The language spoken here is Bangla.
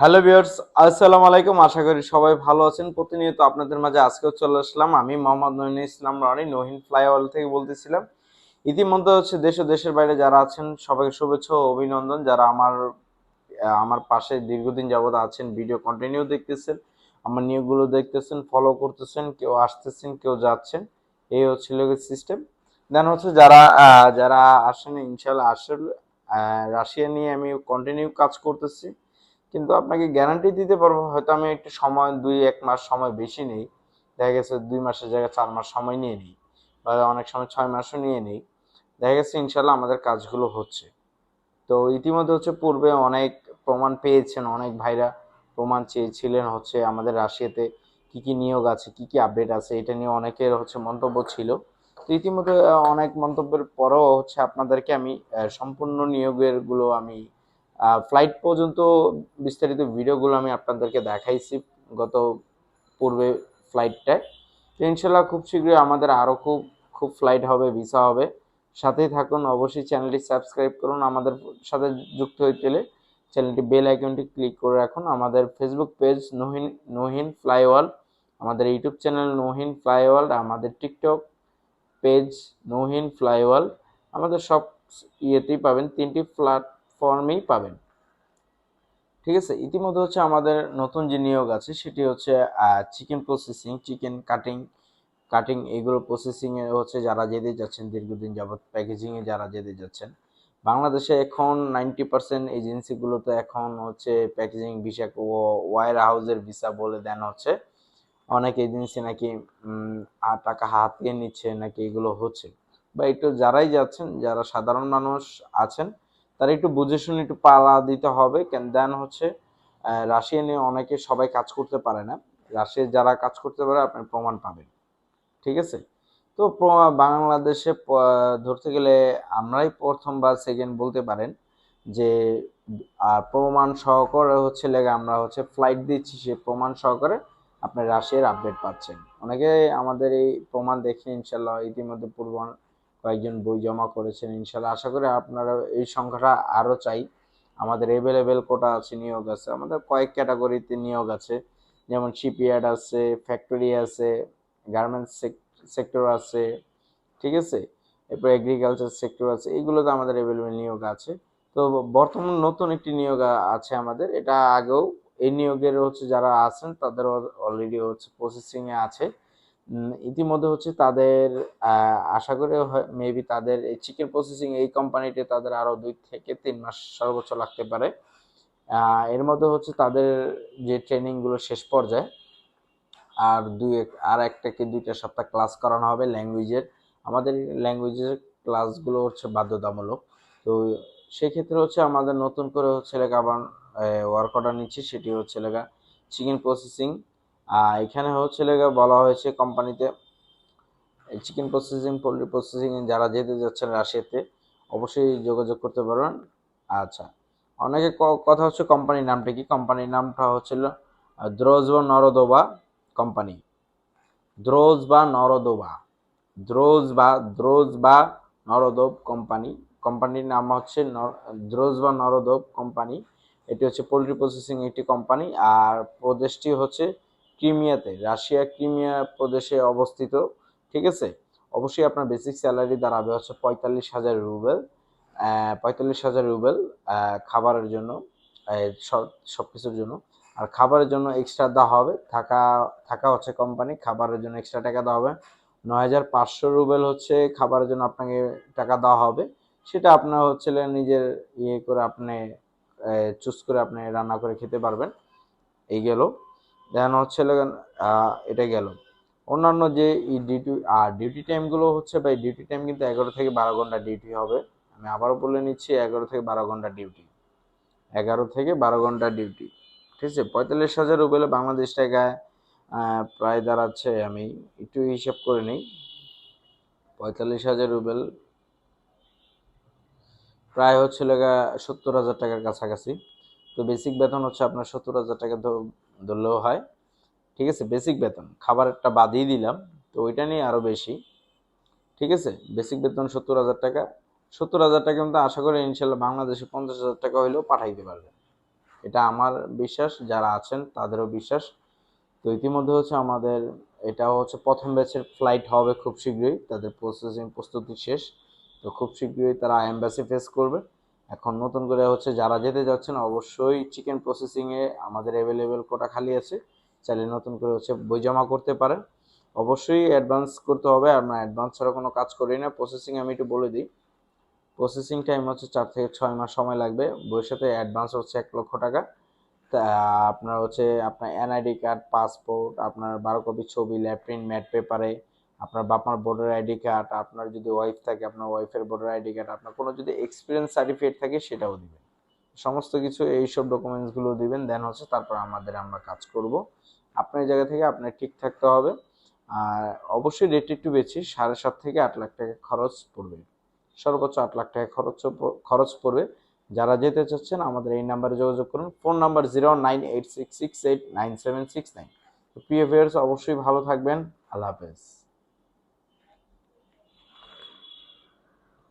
হ্যালো ভিউয়ার্স, আসসালামু আলাইকুম। আশা করি সবাই ভালো আছেন। প্রতিনিয়ত আপনাদের মাঝে আজকেও চলে আসলাম। আমি মোহাম্মদ নহিন ইসলাম রনি, নহিন ফ্লাইওভার থেকে বলতেছিলাম। ইতিমধ্যে হচ্ছে দেশ ও দেশের বাইরে যারা আছেন, সবাইকে শুভেচ্ছা ও অভিনন্দন। যারা আমার আমার পাশে দীর্ঘদিন যাবত আছেন, ভিডিও কন্টিনিউ দেখতেছেন, আমার নিয়োগগুলো দেখতেছেন ফলো করতেছেন, কেউ আসতেছেন, কেউ যাচ্ছেন, এই হচ্ছে সিস্টেম দেন হচ্ছে যারা যারা আসেন ইনশাল্লাহ আসলে রাশিয়া নিয়ে আমি কন্টিনিউ কাজ করতেছি। কিন্তু আপনাকে গ্যারান্টি দিতে পারব, হয়তো আমি একটু সময়, দুই, এক মাস সময় বেশি নেই। দেখা গেছে দুই মাসের জায়গায় চার মাস সময় নিয়ে নিই বা অনেক সময় ছয় মাসও নিয়ে নিই। দেখা গেছে ইনশাল্লাহ আমাদের কাজগুলো হচ্ছে। তো ইতিমধ্যে হচ্ছে পূর্বে অনেক প্রমাণ পেয়েছেন, অনেক ভাইরা প্রমাণ চেয়েছিলেন হচ্ছে আমাদের রাশিয়াতে কি কি নিয়োগ আছে, কি কি আপডেট আছে, এটা নিয়ে অনেকের হচ্ছে মন্তব্য ছিল। তো ইতিমধ্যে অনেক মন্তব্যের পরেও হচ্ছে আপনাদেরকে আমি সম্পূর্ণ নিয়োগেরগুলো আমি ফ্লাইট পর্যন্ত বিস্তারিত ভিডিওগুলো আমি আপনাদেরকে দেখাইছি গত পূর্বে ফ্লাইটটায় তো ইনশাল্লাহ খুব শীঘ্রই আমাদের আরও খুব খুব ফ্লাইট হবে ভিসা হবে। সাথেই থাকুন, অবশ্যই চ্যানেলটি সাবস্ক্রাইব করুন, আমাদের সাথে যুক্ত হইতে হলে চ্যানেলটি বেল আইকনটি ক্লিক করে রাখুন। আমাদের ফেসবুক পেজ নহিন নহিন ফ্লাইওয়াল আমাদের ইউটিউব চ্যানেল নহিন ফ্লাইওয়াল আমাদের টিকটক পেজ নহিন ফ্লাইওয়াল আমাদের সব ইয়েতেই পাবেন। তিনটি প্ল্যাটফর্মেই পাবেন। ঠিক আছে? ইতিমধ্যে হচ্ছে আমাদের নতুন যে নিয়োগ আছে, সেটি হচ্ছে chicken processing chicken cutting cutting এগুলো প্রসেসিংয়ে হচ্ছে যারা যেতে যাচ্ছেন, দীর্ঘদিন যাবত প্যাকেজিংয়ে যারা যেতে যাচ্ছেন, বাংলাদেশে এখন নাইনটি পার্সেন্ট এজেন্সিগুলোতে এখন হচ্ছে প্যাকেজিং ভিসা ওয়ার হাউসের ভিসা বলে দেন হচ্ছে, অনেক এজেন্সি নাকি টাকা হাতিয়ে নিচ্ছে নাকি এগুলো হচ্ছে। বা একটু যারাই যাচ্ছেন, যারা সাধারণ মানুষ আছেন তারা একটু বুঝে শুনে একটু পাড়া দিতে হবে, কেন দেন হচ্ছে রাশিয়া নিয়ে অনেকে সবাই কাজ করতে পারে না। রাশিয়ার যারা কাজ করতে পারে, আপনি প্রমাণ পাবেন। ঠিক আছে? তো বাংলাদেশে ধরতে গেলে আমরাই প্রথম বা সেকেন্ড বলতে পারেন যে, আর প্রমাণ সহকারে হচ্ছে লেগে আমরা হচ্ছে ফ্লাইট দিচ্ছি সে প্রমাণ সহকারে আপনি রাশিয়ার আপডেট পাচ্ছেন। অনেকে আমাদের এই প্রমাণ দেখে, ইনশাল্লাহ ইতিমধ্যে পূর্ব কয়েকজন বই জমা করেছেন ইনশাল্লাহ আশা করি আপনারা এই সংখ্যাটা আরও চাই। আমাদের অ্যাভেলেবেল কোটা আছে, নিয়োগ আছে। আমাদের কয়েক ক্যাটাগরিতে নিয়োগ আছে। যেমন শিপইয়ার্ড আছে ফ্যাক্টরি আছে গার্মেন্টস সেক্টর আছে, ঠিক আছে? এরপর এগ্রিকালচার সেক্টর আছে, এইগুলোতে আমাদের অ্যাভেলেবেল নিয়োগ আছে। তো বর্তমান নতুন একটি নিয়োগ আছে আমাদের। এটা আগেও এই নিয়োগের হচ্ছে যারা আছেন তাদের অলরেডি হচ্ছে প্রসেসিংয়ে আছে। ইতিমধ্যে হচ্ছে তাদের আশা করে মেবি তাদের এই চিকেন প্রসেসিং এই কোম্পানিতে তাদের আরও দুই থেকে তিন মাস সর্বোচ্চ লাগতে পারে। এর মধ্যে হচ্ছে তাদের যে ট্রেনিংগুলো শেষ পর্যায়ে, আর দুই আর একটা কি দুইটা সপ্তাহ ক্লাস করানো হবে ল্যাঙ্গুয়েজের আমাদের ল্যাঙ্গুয়েজের ক্লাসগুলো হচ্ছে বাধ্যতামূলক। তো সেক্ষেত্রে হচ্ছে আমাদের নতুন করে হচ্ছে লেখা আবার ওয়ার্ক অর্ডার নিচ্ছি, সেটি হচ্ছে লেখা চিকেন প্রসেসিং এখানে হচ্ছে বলা হয়েছে কোম্পানিতে চিকেন প্রসেসিং পোলট্রি প্রসেসিং যারা যেতে যাচ্ছেন রাশিয়াতে, অবশ্যই যোগাযোগ করতে পারবেন। আচ্ছা অনেকে কথা হচ্ছে কোম্পানির নামটা কি? কোম্পানির নামটা হচ্ছিল দ্রোজবা নরদোবা কোম্পানি। দ্রোজ বা নরদোবা। দ্রোজ বা দ্রোজ বা নরদোব কোম্পানি। কোম্পানির নাম হচ্ছে দ্রোজ বা নরদোব কোম্পানি। এটি হচ্ছে পোলট্রি প্রসেসিং একটি কোম্পানি। আর প্রদেশটি হচ্ছে ক্রিমিয়াতে, রাশিয়া, ক্রিমিয়া প্রদেশে অবস্থিত, ঠিক আছে? অবশ্যই আপনার বেসিক স্যালারি দাঁড়াবে হচ্ছে পঁয়তাল্লিশ হাজার রুবেল পঁয়তাল্লিশ হাজার রুবেল খাবারের জন্য সব কিছুর জন্য। আর খাবারের জন্য এক্সট্রা দেওয়া হবে, থাকা থাকা হচ্ছে কোম্পানি খাবারের জন্য এক্সট্রা টাকা দেওয়া হবে। নয় হাজার পাঁচশো রুবেল হচ্ছে খাবারের জন্য আপনাকে টাকা দেওয়া হবে। সেটা আপনার হচ্ছে নিজের ইয়ে করে আপনি চুজ করে আপনি রান্না করে খেতে পারবেন। এই গেল। দেন হচ্ছে এটা গেল। অন্যান্য যে ডিউটি আর ডিউটি টাইমগুলো হচ্ছে ভাই ডিউটি টাইম কিন্তু এগারো থেকে বারো ঘণ্টা ডিউটি হবে। আমি আবারও বলে নিচ্ছি, এগারো থেকে বারো ঘণ্টা ডিউটি এগারো থেকে বারো ঘণ্টা ডিউটি ঠিক আছে? পঁয়তাল্লিশ হাজার রুবেলে বাংলাদেশ টাকায় প্রায় দাঁড়াচ্ছে, আমি একটু হিসাব করে নিই। পঁয়তাল্লিশ হাজার রুবেল প্রায় হচ্ছে লেগা সত্তর হাজার টাকার কাছাকাছি। তো বেসিক বেতন হচ্ছে আপনার সত্তর হাজার টাকা ধরলেও হয়। ঠিক আছে? বেসিক বেতন। খাবারটা বাদই দিলাম, তো ওইটা নিয়ে আরও বেশি। ঠিক আছে? বেসিক বেতন সত্তর হাজার টাকা। সত্তর হাজার টাকা কিন্তু আশা করি ইনশাল্লাহ বাংলাদেশে পঞ্চাশ হাজার টাকা হইলেও পাঠাইতে পারবেন। এটা আমার বিশ্বাস, যারা আছেন তাদেরও বিশ্বাস। তো ইতিমধ্যে হচ্ছে আমাদের এটা হচ্ছে প্রথম ব্যাচের ফ্লাইট হবে খুব শীঘ্রই। তাদের প্রসেসিং প্রস্তুতি শেষ। তো খুব শীঘ্রই তারা এম্বাসি ফেস করবে। এখন নতুন করে হচ্ছে যারা যেতে যাচ্ছেন, অবশ্যই চিকেন প্রসেসিংয়ে আমাদের অ্যাভেলেবেল কোটা খালি আছে। চাইলে নতুন করে হচ্ছে বই জমা করতে পারেন। অবশ্যই অ্যাডভান্স করতে হবে। আমরা অ্যাডভান্স ছাড়া কোনো কাজ করি না। প্রসেসিং আমি একটু বলে দিই। প্রসেসিং টাইম হচ্ছে চার থেকে ছয় মাস সময় লাগবে। বইয়ের সাথে অ্যাডভান্স হচ্ছে এক লক্ষ টাকা। তা আপনার হচ্ছে আপনার এনআইডি কার্ড পাসপোর্ট আপনার বারো কপি ছবি ল্যাপট্রিন ম্যাট পেপারে আপনার বাপমার ভোটার আইডি কার্ড আপনার যদি ওয়াইফ থাকে, আপনার ওয়াইফের ভোটার আইডি কার্ড আপনার কোনো যদি এক্সপিরিয়েন্স সার্টিফিকেট থাকে, সেটাও দিবেন। সমস্ত কিছু এইসব ডকুমেন্টসগুলো দিবেন দেন হচ্ছে তারপর আমাদের আমরা কাজ করব। আপনার জায়গা থেকে আপনার ঠিক থাকতে হবে। আর অবশ্যই রেট একটু বেশি, সাড়ে সাত থেকে আট লাখ টাকা খরচ পড়বে। সর্বোচ্চ আট লাখ টাকা খরচ খরচ পড়বে। যারা যেতে চাচ্ছেন, আমাদের এই নাম্বারে যোগাযোগ করুন। Phone number zero nine eight six six eight nine seven six nine অবশ্যই ভালো থাকবেন। আল্লাহ হাফেজ।